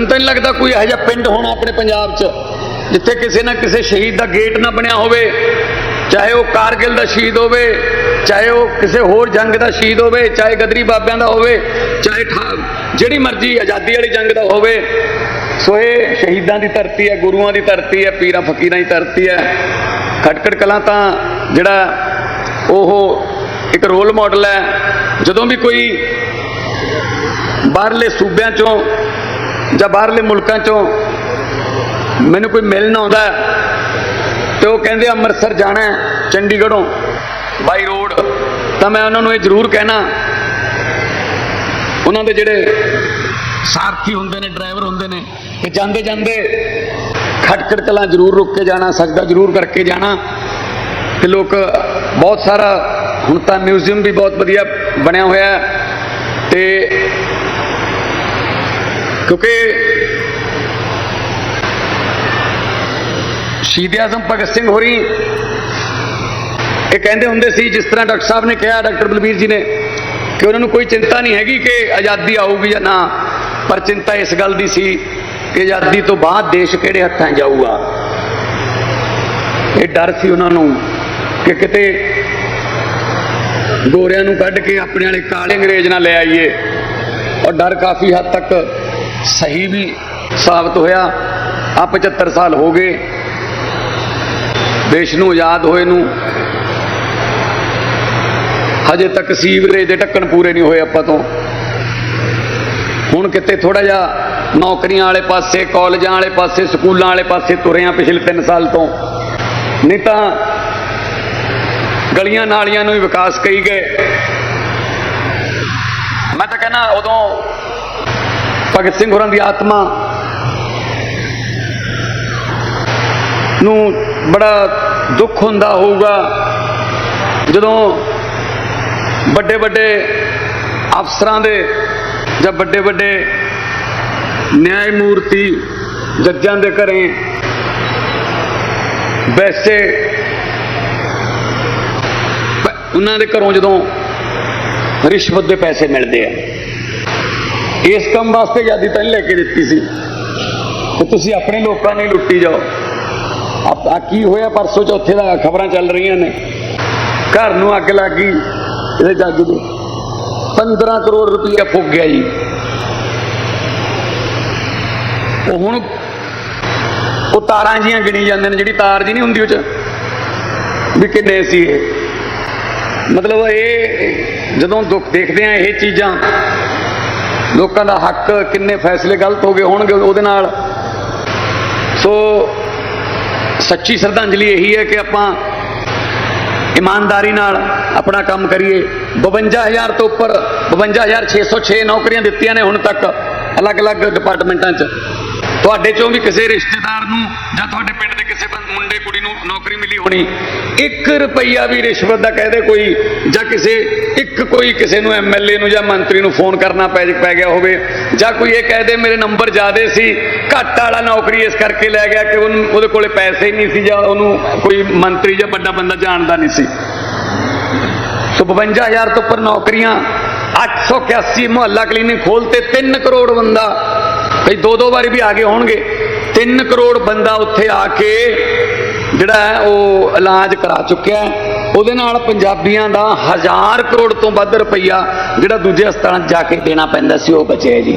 ਮੈਨੂੰ ਤਾਂ ਨਹੀਂ ਲੱਗਦਾ ਕੋਈ ਇਹੋ ਜਿਹਾ ਪਿੰਡ ਹੋਣਾ ਆਪਣੇ ਪੰਜਾਬ 'ਚ, ਜਿੱਥੇ ਕਿਸੇ ਨਾ ਕਿਸੇ ਸ਼ਹੀਦ ਦਾ ਗੇਟ ਨਾ ਬਣਿਆ ਹੋਵੇ, ਚਾਹੇ ਉਹ ਕਾਰਗਿਲ ਦਾ ਸ਼ਹੀਦ ਹੋਵੇ, ਚਾਹੇ ਉਹ ਕਿਸੇ ਹੋਰ ਜੰਗ ਦਾ ਸ਼ਹੀਦ ਹੋਵੇ, ਚਾਹੇ ਗਦਰੀ ਬਾਬਿਆਂ ਦਾ ਹੋਵੇ, ਚਾਹੇ ਠਾ- ਜਿਹੜੀ ਮਰਜ਼ੀ ਆਜ਼ਾਦੀ ਵਾਲੀ ਜੰਗ ਦਾ ਹੋਵੇ, ਸੋ ਇਹ ਸ਼ਹੀਦਾਂ ਦੀ ਧਰਤੀ ਹੈ, ਗੁਰੂਆਂ ਦੀ ਧਰਤੀ ਹੈ, ਪੀਰਾਂ ਫਕੀਰਾਂ ਦੀ ਧਰਤੀ ਹੈ। ਖਟਕੜ ਕਲਾਂ ਤਾਂ ਜਿਹੜਾ ਉਹ ਇੱਕ ਰੋਲ ਮਾਡਲ ਹੈ, ਜਦੋਂ ਵੀ ਕੋਈ ਬਾਹਰਲੇ ਸੂਬਿਆਂ ਚੋਂ ਜਾਂ ਬਾਹਰਲੇ ਮੁਲਕਾਂ ਚੋਂ ਮੈਨੂੰ ਕੋਈ ਮਿਲਣ ਆਉਂਦਾ ਤੇ ਉਹ ਕਹਿੰਦੇ ਅੰਮ੍ਰਿਤਸਰ ਜਾਣਾ ਚੰਡੀਗੜ੍ਹੋਂ। ਬਾਈ ਰੋਡ। ਤਾਂ ਮੈਂ ਉਹਨਾਂ ਨੂੰ ਇਹ ਜ਼ਰੂਰ ਕਹਿਣਾ ਉਹਨਾਂ ਦੇ ਜਿਹੜੇ ਸਾਰਥੀ ਹੁੰਦੇ ਨੇ ਡਰਾਈਵਰ ਹੁੰਦੇ ਨੇ ਕਿ ਜਾਂਦੇ ਜਾਂਦੇ ਖਟਕੜ ਕਲਾਂ ਜ਼ਰੂਰ ਰੁਕ ਕੇ ਜਾਣਾ ਸਜਦਾ ਜ਼ਰੂਰ ਕਰਕੇ ਜਾਣਾ। ਤੇ ਲੋਕ ਬਹੁਤ ਸਾਰਾ ਹੁਣ ਤਾਂ ਮਿਊਜ਼ੀਅਮ ਵੀ ਬਹੁਤ ਵਧੀਆ ਬਣਿਆ ਹੋਇਆ ਤੇ ਕਿਉਂਕਿ ਸ਼ਹੀਦ ਆਜ਼ਮ ਭਗਤ ਸਿੰਘ ਹੋਰੀ ਇਹ ਕਹਿੰਦੇ ਹੁੰਦੇ ਸੀ, ਜਿਸ ਤਰ੍ਹਾਂ ਡਾਕਟਰ ਸਾਹਿਬ ਨੇ ਕਿਹਾ, ਡਾਕਟਰ ਬਲਬੀਰ ਜੀ ਨੇ, ਕਿ ਉਹਨਾਂ ਨੂੰ ਕੋਈ ਚਿੰਤਾ ਨਹੀਂ ਹੈਗੀ ਕਿ ਆਜ਼ਾਦੀ ਆਊਗੀ ਜਾਂ ਨਾ, ਪਰ ਚਿੰਤਾ ਇਸ ਗੱਲ ਦੀ ਸੀ ਕਿ ਆਜ਼ਾਦੀ ਤੋਂ ਬਾਅਦ ਦੇਸ਼ ਕਿਹੜੇ ਹੱਥਾਂ ਜਾਊਗਾ। ਇਹ ਡਰ ਸੀ ਉਹਨਾਂ ਨੂੰ ਕਿ ਕਿਤੇ ਗੋਰਿਆਂ ਨੂੰ ਕੱਢ ਕੇ ਆਪਣੇ ਵਾਲੇ ਕਾਲੇ ਅੰਗਰੇਜ਼ ਨਾਲ ਲੈ ਆਈਏ। ਔਰ ਡਰ ਕਾਫੀ ਹੱਦ ਤੱਕ ਸਹੀ ਵੀ ਸਾਬਤ ਹੋਇਆ। ਆ 75 ਸਾਲ ਹੋ ਗਏ। ਦੇਸ਼ ਨੂੰ ਆਜ਼ਾਦ ਹੋਏ ਨੂੰ। ਹਜੇ ਤੱਕ ਸੀਵਰੇਜ ਦੇ ਢੱਕਣ ਪੂਰੇ ਨਹੀਂ ਹੋਏ ਆਪਾਂ ਤੋਂ। ਹੁਣ ਕਿਤੇ ਥੋੜਾ ਜਿਹਾ ਨੌਕਰੀਆਂ ਵਾਲੇ ਪਾਸੇ, ਕਾਲਜਾਂ ਵਾਲੇ ਪਾਸੇ, ਸਕੂਲਾਂ ਵਾਲੇ ਪਾਸੇ ਤੁਰਿਆ ਪਿਛਲੇ 3 ਸਾਲ ਤੋਂ। ਨਹੀਂ ਤਾਂ ਗਲੀਆਂ ਨਾਲੀਆਂ ਨੂੰ ਵੀ ਵਿਕਾਸ ਕਹੀ ਗਏ। ਮੈਂ ਤਾਂ ਕਹਿੰਦਾ ਉਦੋਂ ਭਗਤ ਸਿੰਘ ਹੋਰਾਂ ਦੀ ਆਤਮਾ ਨੂੰ ਬੜਾ ਦੁੱਖ ਹੁੰਦਾ ਹੋਊਗਾ। ਜਦੋਂ ਵੱਡੇ ਵੱਡੇ ਅਫਸਰਾਂ ਦੇ ਜਾਂ ਵੱਡੇ ਵੱਡੇ ਨਿਆਂ ਮੂਰਤੀ ਜੱਜਾਂ ਦੇ ਘਰੇ ਵੈਸੇ ਉਹਨਾਂ ਦੇ ਘਰੋਂ ਜਦੋਂ ਰਿਸ਼ਵਤ ਦੇ ਪੈਸੇ ਮਿਲਦੇ ਆ। ਇਸ ਕੰਮ ਵਾਸਤੇ ਆਜ਼ਾਦੀ ਤਾਂ ਲੈ ਕੇ ਦਿੱਤੀ ਸੀ। ਤੇ ਤੁਸੀਂ ਆਪਣੇ ਲੋਕਾਂ ਨੇ ਲੁੱਟੀ ਜਾਓ। ਆ ਕੀ ਹੋਇਆ ਪਰਸੋਂ ਚੌਥੇ ਦਾ? ਖਬਰਾਂ ਚੱਲ ਰਹੀਆਂ ਨੇ। ਘਰ ਨੂੰ ਅੱਗ ਲੱਗ ਗਈ। ਇਹਦੇ ਜੱਗ ਦੇ 15 ਕਰੋੜ ਰੁਪਇਆ ਫੁੱਕ ਗਿਆ ਜੀ। ਉਹ ਹੁਣ ਉਹ ਤਾਰਾਂ ਜੀਆਂ ਗਿਣੀ ਜਾਂਦੇ ਨੇ, ਜਿਹੜੀ ਤਾਰ ਜੀ ਨਹੀਂ ਹੁੰਦੀ ਉਹ ਚ, ਵੀ ਕਿੰਨੇ ਸੀ ਇਹ। ਮਤਲਬ ਇਹ ਜਦੋਂ ਦੁੱਖ ਦੇਖਦੇ ਆ, ਇਹ ਚੀਜ਼ਾਂ ਲੋਕਾਂ ਦਾ ਹੱਕ ਕਿੰਨੇ ਫੈਸਲੇ ਗਲਤ ਹੋ ਗਏ ਹੋਣਗੇ ਉਹਦੇ ਨਾਲ। ਸੋ ਸੱਚੀ ਸ਼ਰਧਾਂਜਲੀ ਇਹੀ ਹੈ ਕਿ ਆਪਾਂ ਇਮਾਨਦਾਰੀ ਨਾਲ ਆਪਣਾ ਕੰਮ ਕਰੀਏ। 52000 ਤੋਂ ਉੱਪਰ 52606 ਨੌਕਰੀਆਂ ਦਿੱਤੀਆਂ ਨੇ ਹੁਣ ਤੱਕ ਅਲੱਗ-ਅਲੱਗ ਡਿਪਾਰਟਮੈਂਟਾਂ 'ਚ। ਤੁਹਾਡੇ ਚੋਂ ਵੀ ਕਿਸੇ ਰਿਸ਼ਤੇਦਾਰ ਨੂੰ ਜਾਂ ਤੁਹਾਡੇ ਪਿੰਡ ਦੇ ਕਿਸੇ ਮੁੰਡੇ, ਕੁੜੀ ਨੂੰ ਨੌਕਰੀ ਮਿਲੀ ਹੋਣੀ 1 ਰੁਪਈਆ ਵੀ ਰਿਸ਼ਵਤ ਦਾ ਕਹਦੇ ਕੋਈ ਜਾਂ ਕਿਸੇ, ਇੱਕ ਕੋਈ ਕਿਸੇ ਨੂੰ ਐਮਐਲਏ ਨੂੰ ਜਾਂ ਮੰਤਰੀ ਨੂੰ ਫੋਨ ਕਰਨਾ ਪੈ ਪੈ ਗਿਆ ਹੋਵੇ ਜਾਂ ਕੋਈ ਇਹ ਕਹਦੇ ਮੇਰੇ ਨੰਬਰ ਜ਼ਿਆਦੇ ਸੀ, ਘੱਟ ਵਾਲਾ ਨੌਕਰੀ ਇਸ ਕਰਕੇ ਲੈ ਗਿਆ ਕਿ ਉਹਨੂੰ ਉਹਦੇ ਕੋਲੇ ਪੈਸੇ ਹੀ ਨਹੀਂ ਸੀ ਜਾਂ ਉਹਨੂੰ ਕੋਈ ਮੰਤਰੀ ਜਾਂ ਵੱਡਾ ਬੰਦਾ ਜਾਣਦਾ ਨਹੀਂ ਸੀ। ਸੋ 52000 ਤੋਂ ਉੱਪਰ ਨੌਕਰੀਆਂ 881 ਮੁਹੱਲਾ ਕਲੀਨਿਕ ਖੋਲਤੇ 3 ਕਰੋੜ ਬੰਦਾ ਕਈ ਦੋ ਦੋ ਵਾਰੀ ਵੀ ਆ ਗਏ ਹੋਣਗੇ। 3 ਕਰੋੜ ਬੰਦਾ ਉੱਥੇ ਆ ਕੇ ਜਿਹੜਾ ਹੈ ਉਹ ਇਲਾਜ ਕਰਾ ਚੁੱਕਿਆ ਉਹਦੇ ਨਾਲ ਪੰਜਾਬੀਆਂ ਦਾ ਹਜ਼ਾਰ ਕਰੋੜ ਤੋਂ ਵੱਧ ਰੁਪਈਆ ਜਿਹੜਾ ਦੂਜੇ ਹਸਪਤਾਲਾਂ 'ਚ ਜਾ ਕੇ ਦੇਣਾ ਪੈਂਦਾ ਸੀ, ਉਹ ਬਚਿਆ ਜੀ।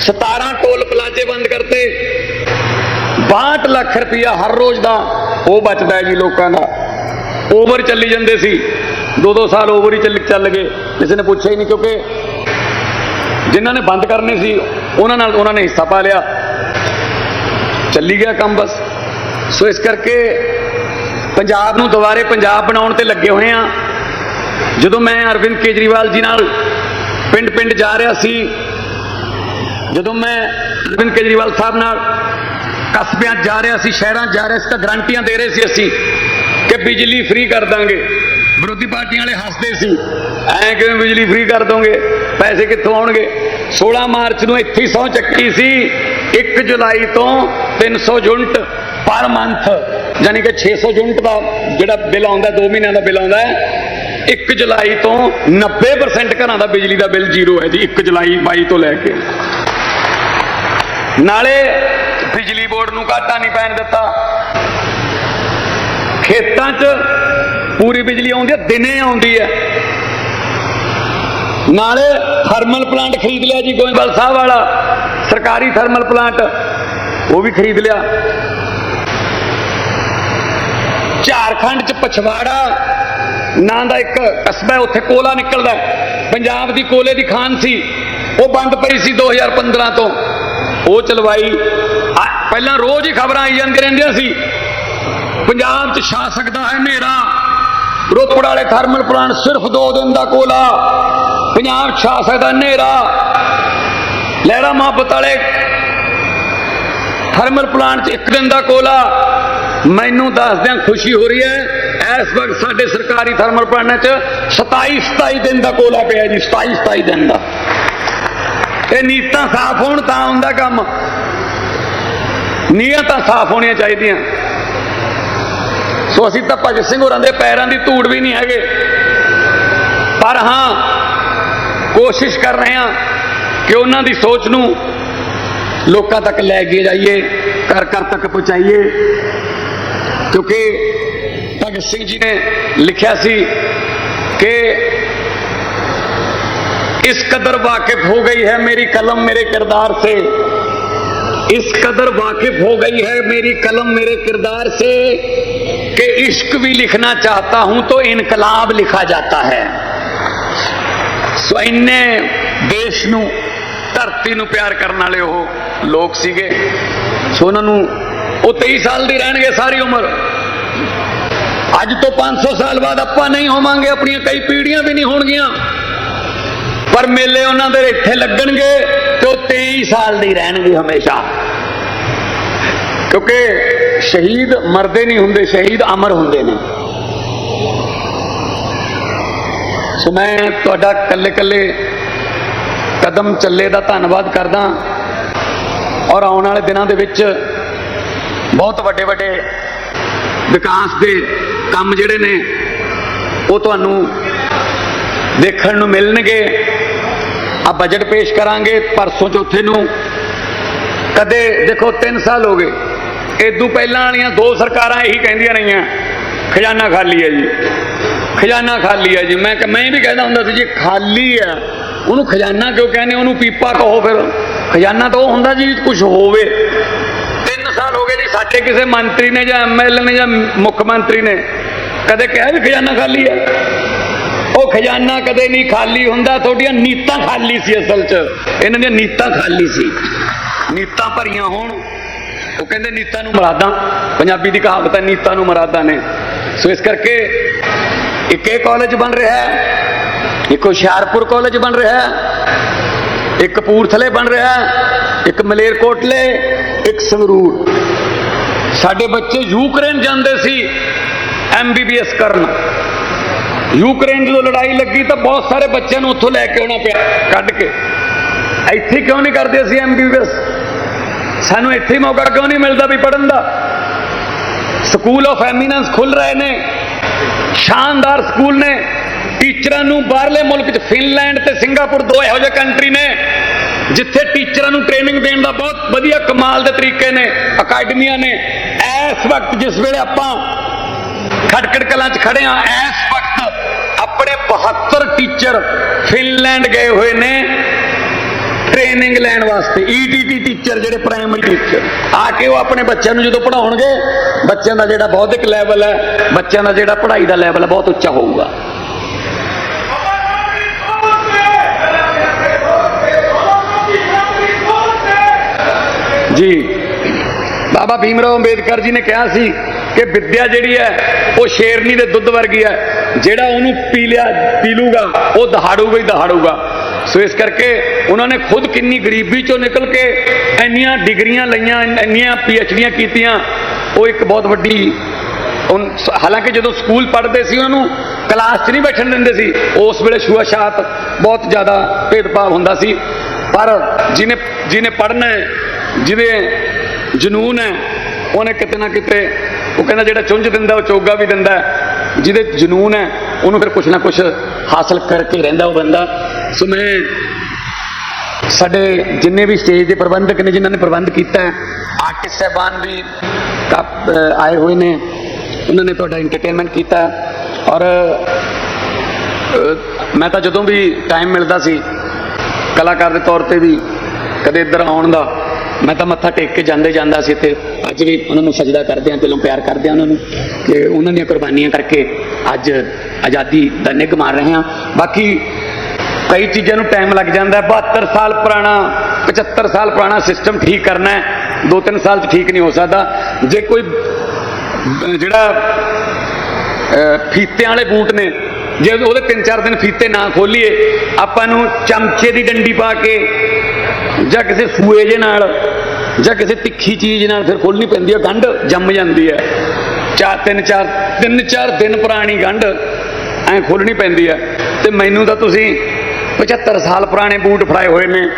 17 ਟੋਲ ਪਲਾਜ਼ੇ ਬੰਦ ਕਰਤੇ। 62 ਲੱਖ ਰੁਪਈਆ ਹਰ ਰੋਜ਼ ਦਾ ਉਹ ਬਚਦਾ ਜੀ ਲੋਕਾਂ ਦਾ। ਓਵਰ ਚੱਲੀ ਜਾਂਦੇ ਸੀ। ਦੋ ਦੋ ਸਾਲ ਓਵਰ ਹੀ ਚੱਲ ਚੱਲ ਗਏ। ਕਿਸੇ ਨੇ ਪੁੱਛਿਆ ਹੀ ਨਹੀਂ ਕਿਉਂਕਿ ਜਿਨ੍ਹਾਂ ਨੇ ਬੰਦ ਕਰਨੇ ਸੀ, ਉਹਨਾਂ ਨਾਲ ਉਹਨਾਂ ਨੇ ਹਿੱਸਾ ਪਾ ਲਿਆ। ਚੱਲੀ ਗਿਆ ਕੰਮ ਬਸ। ਸੋ ਇਸ ਕਰਕੇ ਪੰਜਾਬ ਨੂੰ ਦੁਬਾਰੇ ਪੰਜਾਬ ਬਣਾਉਣ ਤੇ ਲੱਗੇ ਹੋਏ ਆ ਜਦੋਂ ਮੈਂ ਅਰਵਿੰਦ ਕੇਜਰੀਵਾਲ ਜੀ ਨਾਲ ਪਿੰਡ ਪਿੰਡ ਜਾ ਰਿਹਾ ਸੀ, ਜਦੋਂ ਮੈਂ ਅਰਵਿੰਦ ਕੇਜਰੀਵਾਲ ਸਾਹਿਬ ਨਾਲ ਕਸਬਿਆਂ 'ਚ ਜਾ ਰਿਹਾ ਸੀ, ਸ਼ਹਿਰਾਂ 'ਚ ਜਾ ਰਿਹਾ ਸੀ, ਤਾਂ ਗਰੰਟੀਆਂ ਦੇ ਰਹੇ ਸੀ ਅਸੀਂ ਕਿ ਬਿਜਲੀ ਫ੍ਰੀ ਕਰ ਦਾਂਗੇ। ਵਿਰੋਧੀ ਪਾਰਟੀਆਂ ਵਾਲੇ ਹੱਸਦੇ ਸੀ, ਐਂ ਕਿਵੇਂ ਬਿਜਲੀ ਫ੍ਰੀ ਕਰ ਦੋਗੇ? ਪੈਸੇ ਕਿੱਥੋਂ ਆਉਣਗੇ? 16 ਮਾਰਚ ਨੂੰ ਇੱਥੇ ਹੀ ਸਹੁੰ ਚੱਕੀ ਸੀ। 1 ਜੁਲਾਈ ਤੋਂ 300 ਯੂਨਿਟ ਪਰ ਮੰਥ ਯਾਨੀ ਕਿ 600 ਯੂਨਿਟ ਦਾ ਜਿਹੜਾ ਬਿੱਲ ਆਉਂਦਾ 2 ਮਹੀਨਿਆਂ ਦਾ ਬਿੱਲ ਆਉਂਦਾ ਹੈ। 1 ਜੁਲਾਈ ਤੋਂ 90% ਘਰਾਂ ਦਾ ਬਿਜਲੀ ਦਾ ਬਿੱਲ ਜ਼ੀਰੋ ਹੈ ਜੀ 1 ਜੁਲਾਈ 22 ਤੋਂ ਲੈ ਕੇ। ਨਾਲੇ ਬਿਜਲੀ ਬੋਰਡ ਨੂੰ ਘਾਟਾ ਨਹੀਂ ਪੈਣ ਦਿੱਤਾ। ਖੇਤਾਂ 'ਚ ਪੂਰੀ ਬਿਜਲੀ ਆਉਂਦੀ ਹੈ, ਦਿਨੇ ਆਉਂਦੀ ਹੈ। ਨਾਲੇ ਥਰਮਲ ਪਲਾਂਟ ਖਰੀਦ ਲਿਆ ਜੀ ਗੋਇੰਦਵਾਲ ਸਾਹਿਬ ਵਾਲਾ। ਸਰਕਾਰੀ ਥਰਮਲ ਪਲਾਂਟ, ਉਹ ਵੀ ਖਰੀਦ ਲਿਆ। ਝਾਰਖੰਡ 'ਚ ਪਛਵਾੜਾ, ਨਾਂ ਦਾ ਇੱਕ ਕਸਬਾ ਉੱਥੇ ਕੋਲਾ ਨਿਕਲਦਾ ਪੰਜਾਬ ਦੀ ਕੋਲੇ ਦੀ ਖਾਨ ਸੀ, ਉਹ ਬੰਦ ਪਈ ਸੀ 2015 ਤੋਂ। ਉਹ ਚਲਵਾਈ ਪਹਿਲਾਂ ਰੋਜ਼ ਹੀ ਖਬਰਾਂ ਆਈ ਜਾਂਦੀਆਂ ਰਹਿੰਦੀਆਂ ਸੀ। ਪੰਜਾਬ 'ਚ ਛਾ ਸਕਦਾ ਹੈ ਹਨੇਰਾ। ਰੋਪੜ ਵਾਲੇ ਥਰਮਲ ਪਲਾਂਟ ਸਿਰਫ 2 ਦਿਨ ਦਾ ਕੋਲਾ। ਪੰਜਾਬ 'ਚ ਛਾ ਸਕਦਾ ਹਨੇਰਾ। ਲਹਿਰਾ ਮੁਹੱਬਤ ਵਾਲੇ ਥਰਮਲ ਪਲਾਂਟ 'ਚ ਇੱਕ ਦਿਨ ਦਾ ਕੋਲਾ। ਮੈਨੂੰ ਦੱਸਦਿਆਂ ਖੁਸ਼ੀ ਹੋ ਰਹੀ ਹੈ, ਇਸ ਵਕਤ ਸਾਡੇ ਸਰਕਾਰੀ ਥਰਮਲ ਪਲਾਂਟਾਂ 'ਚ 27 27 ਦਿਨ ਦਾ ਕੋਲਾ ਪਿਆ ਜੀ 27 27 ਦਿਨ ਦਾ। ਇਹ ਨੀਤਾਂ ਸਾਫ਼ ਹੋਣ ਤਾਂ ਹੁੰਦਾ ਕੰਮ। ਨੀਅਤਾਂ ਸਾਫ਼ ਹੋਣੀਆਂ ਚਾਹੀਦੀਆਂ। ਸੋ ਅਸੀਂ ਤਾਂ ਭਗਤ ਸਿੰਘ ਹੋਰਾਂ ਦੇ ਪੈਰਾਂ ਦੀ ਧੂੜ ਵੀ ਨਹੀਂ ਹੈਗੇ। ਪਰ ਹਾਂ ਕੋਸ਼ਿਸ਼ ਕਰ ਰਹੇ ਹਾਂ ਕਿ ਉਹਨਾਂ ਦੀ ਸੋਚ ਨੂੰ ਲੋਕਾਂ ਤੱਕ ਲੈ ਕੇ ਜਾਈਏ ਘਰ ਘਰ ਤੱਕ ਪਹੁੰਚਾਈਏ ਕਿਉਂਕਿ ਭਗਤ ਸਿੰਘ ਜੀ ਨੇ ਲਿਖਿਆ ਸੀ ਕਿ इस कदर वाकिफ हो गई है मेरी कलम मेरे किरदार से इस कदर वाकिफ हो गई है मेरी कलम मेरे किरदार से कि इश्क भी लिखना चाहता हूं तो इनकलाब लिखा जाता है ਸੋ ਇੰਨੇ ਦੇਸ਼ ਨੂੰ, ਧਰਤੀ ਨੂੰ ਪਿਆਰ ਕਰਨ ਵਾਲੇ ਉਹ ਲੋਕ ਸੀਗੇ। ਸੋ ਉਹਨਾਂ ਨੂੰ ਉਹ 23 ਸਾਲ ਦੇ ਰਹਿਣਗੇ ਸਾਰੀ ਉਮਰ। ਅੱਜ ਤੋਂ 500 ਸਾਲ ਬਾਅਦ ਆਪਾਂ ਨਹੀਂ ਹੋਵਾਂਗੇ, ਆਪਣੀਆਂ ਕਈ ਪੀੜ੍ਹੀਆਂ ਵੀ ਨਹੀਂ ਹੋਣਗੀਆਂ। ਪਰ ਮੇਲੇ ਉਹਨਾਂ ਦੇ ਇੱਥੇ ਲੱਗਣਗੇ ਤੇ ਉਹ 23 ਸਾਲ ਦੇ ਰਹਿਣਗੇ ਹਮੇਸ਼ਾ। ਕਿਉਂਕਿ ਸ਼ਹੀਦ ਮਰਦੇ ਨਹੀਂ ਹੁੰਦੇ, ਸ਼ਹੀਦ ਅਮਰ ਹੁੰਦੇ ਨੇ। ਸੋ ਮੈਂ ਤੁਹਾਡਾ ਕੱਲੇ ਕੱਲੇ ਕਦਮ ਚੱਲੇ ਦਾ ਧੰਨਵਾਦ ਕਰਦਾ ਔਰ ਆਉਣ ਵਾਲੇ ਦਿਨਾਂ ਦੇ ਵਿੱਚ ਬਹੁਤ ਵੱਡੇ ਵੱਡੇ ਵਿਕਾਸ ਦੇ ਕੰਮ ਜਿਹੜੇ ਨੇ ਉਹ ਤੁਹਾਨੂੰ ਦੇਖਣ ਨੂੰ ਮਿਲਣਗੇ। ਆ ਬਜਟ ਪੇਸ਼ ਕਰਾਂਗੇ ਪਰਸੋਂ ਚੌਥੇ ਨੂੰ। ਕਦੇ ਦੇਖੋ 3 ਸਾਲ ਹੋ ਗਏ। ਇਦੋਂ ਪਹਿਲਾਂ ਵਾਲੀਆਂ ਦੋ ਸਰਕਾਰਾਂ ਇਹੀ ਕਹਿੰਦੀਆਂ ਰਹੀਆਂ, ਖਜ਼ਾਨਾ ਖਾਲੀ ਹੈ ਜੀ। ਖਜ਼ਾਨਾ ਖਾਲੀ ਹੈ ਜੀ। ਮੈਂ ਕਿ- ਮੈਂ ਵੀ ਕਹਿੰਦਾ ਹੁੰਦਾ ਸੀ ਜੀ, ਖਾਲੀ ਹੈ। ਉਹਨੂੰ ਖਜ਼ਾਨਾ ਕਿਉਂ ਕਹਿੰਦੇ ਉਹਨੂੰ ਪੀਪਾ ਕਹੋ ਫਿਰ। ਖਜ਼ਾਨਾ ਤਾਂ ਉਹ ਹੁੰਦਾ ਜੀ ਕੁਝ ਹੋਵੇ। 3 ਸਾਲ ਹੋ ਗਏ ਜੀ, ਸਾਡੇ ਕਿਸੇ ਮੰਤਰੀ ਨੇ ਜਾਂ ਐਮਐਲਏ ਨੇ ਜਾਂ ਮੁੱਖ ਮੰਤਰੀ ਨੇ ਕਦੇ ਕਿਹਾ ਵੀ ਖਜ਼ਾਨਾ ਖਾਲੀ ਹੈ? ਉਹ ਖਜ਼ਾਨਾ ਕਦੇ ਨਹੀਂ ਖਾਲੀ ਹੁੰਦਾ। ਤੁਹਾਡੀਆਂ ਨੀਤਾਂ ਖਾਲੀ ਸੀ ਅਸਲ 'ਚ। ਇਹਨਾਂ ਦੀਆਂ ਨੀਤਾਂ ਖਾਲੀ ਸੀ। ਨੀਤਾਂ ਭਰੀਆਂ ਹੋਣ। ਉਹ ਕਹਿੰਦੇ ਨੀਤਾਂ ਨੂੰ ਮਰਾਦਾਂ। ਪੰਜਾਬੀ ਦੀ ਕਹਾਵਤ ਹੈ, ਨੀਤਾਂ ਨੂੰ ਮਰਾਦਾਂ ਨੇ। ਸੋ ਇਸ ਕਰਕੇ ਇੱਕ ਇਹ ਕਾਲਜ ਬਣ ਰਿਹਾ ਹੈ, ਇੱਕ ਹੁਸ਼ਿਆਰਪੁਰ ਕਾਲਜ ਬਣ ਰਿਹਾ ਹੈ, ਇੱਕ ਕਪੂਰਥਲੇ ਬਣ ਰਿਹਾ ਹੈ, ਇੱਕ ਮਲੇਰਕੋਟਲੇ, ਇੱਕ ਸੰਗਰੂਰ। ਸਾਡੇ ਬੱਚੇ ਯੂਕਰੇਨ ਜਾਂਦੇ ਸੀ ਐਮਬੀਬੀਐਸ ਕਰਨ। ਯੂਕਰੇਨ ਜਦੋਂ ਲੜਾਈ ਲੱਗੀ ਤਾਂ ਬਹੁਤ ਸਾਰੇ ਬੱਚਿਆਂ ਨੂੰ ਉੱਥੋਂ ਲੈ ਕੇ ਆਉਣਾ ਪਿਆ, ਕੱਢ ਕੇ। ਇੱਥੇ ਕਿਉਂ ਨਹੀਂ ਕਰਦੇ ਅਸੀਂ ਐਮਬੀਬੀਐਸ ਸਾਨੂੰ ਇੱਥੇ ਮੌਕਾ ਕਿਉਂ ਨਹੀਂ ਮਿਲਦਾ ਵੀ ਪੜਨ ਦਾ? ਸਕੂਲ ਆਫ ਐਮੀਨੈਂਸ ਖੁੱਲ ਰਹੇ ਨੇ। ਸ਼ਾਨਦਾਰ ਸਕੂਲ ਨੇ। ਟੀਚਰਾਂ ਨੂੰ ਬਾਹਰਲੇ ਮੁਲਕ 'ਚ, ਫਿਨਲੈਂਡ ਤੇ ਸਿੰਗਾਪੁਰ ਦੋ ਇਹੋ ਜਿਹੇ ਕੰਟਰੀ ਨੇ, ਜਿੱਥੇ ਟੀਚਰਾਂ ਨੂੰ ਟ੍ਰੇਨਿੰਗ ਦੇਣ ਦਾ ਬਹੁਤ ਵਧੀਆ ਕਮਾਲ ਦੇ ਤਰੀਕੇ ਨੇ, ਅਕੈਡਮੀਆਂ ਨੇ। ਇਸ ਵਕਤ ਜਿਸ ਵੇਲੇ ਆਪਾਂ ਖਟਕੜ ਕਲਾਂ 'ਚ ਖੜੇ ਆ ਇਸ ਵਕਤ ਆਪਣੇ 72 ਟੀਚਰ ਫਿਨਲੈਂਡ ਗਏ ਹੋਏ ਨੇ। ਟ੍ਰੇਨਿੰਗ ਲੈਣ ਵਾਸਤੇ ਈਟੀਟੀ ਟੀਚਰ ਜਿਹੜੇ ਪ੍ਰਾਇਮਰੀ ਟੀਚਰ ਆ ਕੇ ਉਹ ਆਪਣੇ ਬੱਚਿਆਂ ਨੂੰ ਜਦੋਂ ਪੜਾਉਣਗੇ ਬੱਚਿਆਂ ਦਾ ਜਿਹੜਾ ਬੌਧਿਕ ਲੈਵਲ ਹੈ, ਬੱਚਿਆਂ ਦਾ ਜਿਹੜਾ ਪੜ੍ਹਾਈ ਦਾ ਲੈਵਲ ਹੈ, ਬਹੁਤ ਉੱਚਾ ਹੋਊਗਾ। ਜੀ। ਬਾਬਾ ਭੀਮ ਰਾਓ ਅੰਬੇਦਕਰ ਜੀ ਨੇ ਕਿਹਾ ਸੀ ਕਿ ਵਿੱਦਿਆ ਜਿਹੜੀ ਹੈ, ਉਹ ਸ਼ੇਰਨੀ ਦੇ ਦੁੱਧ ਵਰਗੀ ਹੈ। ਜਿਹੜਾ ਉਹਨੂੰ ਪੀ ਲਿਆ, ਪੀ ਲੂਗਾ, ਉਹ ਦਹਾੜੂਗਾ ਹੀ ਦਹਾੜੂਗਾ। ਸੋ ਇਸ ਕਰਕੇ ਉਹਨਾਂ ਨੇ ਖੁਦ ਕਿੰਨੀ ਗਰੀਬੀ ਚੋਂ ਨਿਕਲ ਕੇ ਇੰਨੀਆਂ ਡਿਗਰੀਆਂ ਲਈਆਂ, ਇੰਨੀਆਂ ਪੀਐਚਡੀਆਂ ਕੀਤੀਆਂ, ਉਹ ਇੱਕ ਬਹੁਤ ਵੱਡੀ ਹਾਲਾਂਕਿ ਜਦੋਂ ਸਕੂਲ ਪੜ੍ਹਦੇ ਸੀ ਉਹਨਾਂ ਨੂੰ ਕਲਾਸ 'ਚ ਨਹੀਂ ਬੈਠਣ ਦਿੰਦੇ ਸੀ, ਉਸ ਵੇਲੇ ਛੂਆਛਾਤ ਬਹੁਤ ਜ਼ਿਆਦਾ ਭੇਦਭਾਵ ਹੁੰਦਾ ਸੀ। ਪਰ ਜਿਹਨੇ ਜਿਹਨੇ ਪੜ੍ਹਨਾ ਹੈ, ਜਿਹਦੇ ਜਨੂਨ ਹੈ, ਉਹਨੇ ਕਿਤੇ ਨਾ ਕਿਤੇ, ਉਹ ਕਹਿੰਦਾ ਜਿਹੜਾ ਚੁੰਝ ਦਿੰਦਾ, ਉਹ ਚੋਗਾ ਵੀ ਦਿੰਦਾ ਜਿਹਦੇ ਜਨੂਨ ਹੈ, ਉਹਨੂੰ ਫਿਰ ਕੁਛ ਨਾ ਕੁਛ ਹਾਸਲ ਕਰਕੇ ਰਹਿੰਦਾ ਉਹ ਬੰਦਾ। ਸੋ ਮੈਂ ਸਾਡੇ ਜਿੰਨੇ ਵੀ ਸਟੇਜ ਦੇ ਪ੍ਰਬੰਧਕ ਨੇ, ਜਿਨ੍ਹਾਂ ਨੇ ਪ੍ਰਬੰਧ ਕੀਤਾ ਹੈ ਆਰਟਿਸਟ ਸਹਿਬਾਨ ਵੀ ਕਾ- ਆਏ ਹੋਏ ਨੇ, ਉਹਨਾਂ ਨੇ ਤੁਹਾਡਾ ਐਂਟਰਟੇਨਮੈਂਟ ਕੀਤਾ ਔਰ ਮੈਂ ਤਾਂ ਜਦੋਂ ਵੀ ਟਾਈਮ ਮਿਲਦਾ ਸੀ, ਕਲਾਕਾਰ ਦੇ ਤੌਰ ਤੇ ਵੀ ਕਦੇ ਇੱਧਰ ਆਉਣ ਦਾ, ਮੈਂ ਤਾਂ ਮੱਥਾ ਟੇਕ ਕੇ ਜਾਂਦੇ ਜਾਂਦਾ ਸੀ ਇੱਥੇ। ਅੱਜ ਵੀ ਉਹਨਾਂ ਨੂੰ ਸਜਦਾ ਕਰਦੇ ਹਾਂ, ਦਿਲੋਂ ਪਿਆਰ ਕਰਦੇ ਹਾਂ ਉਹਨਾਂ ਨੂੰ ਕਿ ਉਹਨਾਂ ਦੀਆਂ ਕੁਰਬਾਨੀਆਂ ਕਰਕੇ ਅੱਜ ਆਜ਼ਾਦੀ ਦਾ ਨਿੱਘ ਮਾਰ ਰਹੇ ਹਾਂ। ਬਾਕੀ ਕਈ ਚੀਜ਼ਾਂ ਨੂੰ ਟਾਈਮ ਲੱਗ ਜਾਂਦਾ ਹੈ। 72 ਸਾਲ ਪੁਰਾਣਾ 75 ਸਾਲ ਪੁਰਾਣਾ ਸਿਸਟਮ ਠੀਕ ਕਰਨਾ ਹੈ। 2-3 ਸਾਲ 'ਚ ਠੀਕ ਨਹੀਂ ਹੋ ਸਕਦਾ। ਜੇ ਕੋਈ ਜਿਹੜਾ ਅਹ, ਫੀਤਿਆਂ ਵਾਲੇ ਬੂਟ ਨੇ ਜੇ ਉਹਦੇ 3-4 ਦਿਨ ਫੀਤੇ ਨਾ ਖੋਲੀਏ ਆਪਾਂ ਨੂੰ ਚਮਚੇ ਦੀ ਡੰਡੀ ਪਾ ਕੇ ਜਾਂ ਕਿਸੇ ਸੂਏ ਜੇ ਨਾਲ ਜਾਂ ਕਿਸੇ ਤਿੱਖੀ ਚੀਜ਼ ਨਾਲ ਫਿਰ ਖੋਲਣੀ ਪੈਂਦੀ ਹੈ। ਗੰਢ ਜੰਮ ਜਾਂਦੀ ਹੈ। ਚਾਰ ਤਿੰਨ ਚਾਰ ਤਿੰਨ ਚਾਰ ਦਿਨ ਪੁਰਾਣੀ ਗੰਢ ਐ ਖੋਲਣੀ ਪੈਂਦੀ ਹੈ। ਤੇ ਮੈਨੂੰ ਤਾਂ ਤੁਸੀਂ 75 ਸਾਲ ਪੁਰਾਣੇ ਬੂਟ ਫੜਾਏ ਹੋਏ ਨੇ,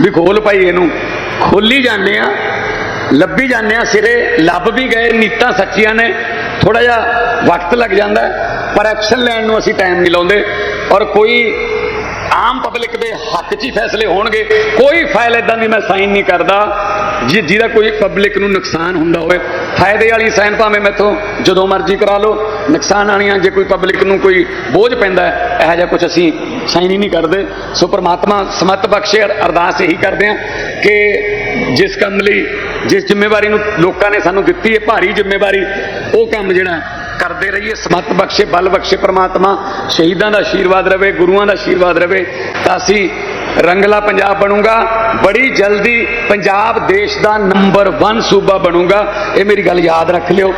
ਵੀ ਖੋਲ ਭਾਈ ਇਹਨੂੰ। ਖੋਲੀ ਜਾਂਦੇ ਆ, ਲੱਭੀ ਜਾਂਦੇ ਆ ਸਿਰੇ, ਲੱਭ ਵੀ ਗਏ, ਨੀਤਾਂ ਸੱਚੀਆਂ ਨੇ। ਥੋੜਾ ਜਿਹਾ ਵਕਤ ਲੱਗ ਜਾਂਦਾ, ਪਰ ਐਕਸ਼ਨ ਲੈਣ ਨੂੰ ਅਸੀਂ ਟਾਈਮ ਨਹੀਂ ਲਾਉਂਦੇ। ਔਰ ਕੋਈ ਆਮ ਪਬਲਿਕ ਦੇ ਹੱਕ 'ਚ ਹੀ ਫੈਸਲੇ ਹੋਣਗੇ, ਕੋਈ ਫਾਈਲ ਇਦਾਂ ਦੀ ਮੈਂ ਸਾਈਨ ਨਹੀਂ ਕਰਦਾ, ਜਿ- ਜਿਹਦਾ ਕੋਈ ਪਬਲਿਕ ਨੂੰ ਨੁਕਸਾਨ ਹੁੰਦਾ ਹੋਵੇ। ਫਾਇਦੇ ਵਾਲੀ ਸਾਈਨ ਭਾਵੇਂ ਮੈਥੋਂ ਜਦੋਂ ਮਰਜ਼ੀ ਕਰਾ ਲਓ। ਨੁਕਸਾਨ ਵਾਲੀਆਂ, ਜੇ ਕੋਈ ਪਬਲਿਕ ਨੂੰ ਕੋਈ ਬੋਝ ਪੈਂਦਾ ਹੈ ਇਹੋ ਜਿਹਾ ਕੁਝ ਅਸੀਂ ਸਾਈਨ ਹੀ ਨਹੀਂ ਕਰਦੇ। ਸੋ ਪ੍ਰਮਾਤਮਾ ਸਮਤ ਬਖਸ਼ੇ ਅਰਦਾਸ ਇਹੀ ਕਰਦੇ ਹਾਂ ਕਿ ਜਿਸ ਕੰਮ ਲਈ, ਜਿਸ ਜ਼ਿੰਮੇਵਾਰੀ ਨੂੰ ਲੋਕਾਂ ਨੇ ਸਾਨੂੰ ਦਿੱਤੀ ਹੈ, ਭਾਰੀ ਜ਼ਿੰਮੇਵਾਰੀ, ਉਹ ਕੰਮ ਜਿਹੜਾ ਕਰਦੇ ਰਹੀਏ। ਸਮਤ ਬਖਸ਼ੇ, ਬਲ ਬਖਸ਼ੇ ਪ੍ਰਮਾਤਮਾ, ਸ਼ਹੀਦਾਂ ਦਾ ਆਸ਼ੀਰਵਾਦ ਰਵੇ, ਗੁਰੂਆਂ ਦਾ ਆਸ਼ੀਰਵਾਦ ਰਵੇ, ਤਾਂ ਅਸੀਂ ਰੰਗਲਾ ਪੰਜਾਬ ਬਣੂਗਾ। ਬੜੀ ਜਲਦੀ ਪੰਜਾਬ ਦੇਸ਼ ਦਾ ਨੰਬਰ 1 ਸੂਬਾ ਬਣੂਗਾ। ਇਹ ਮੇਰੀ ਗੱਲ ਯਾਦ ਰੱਖ ਲਿਓ।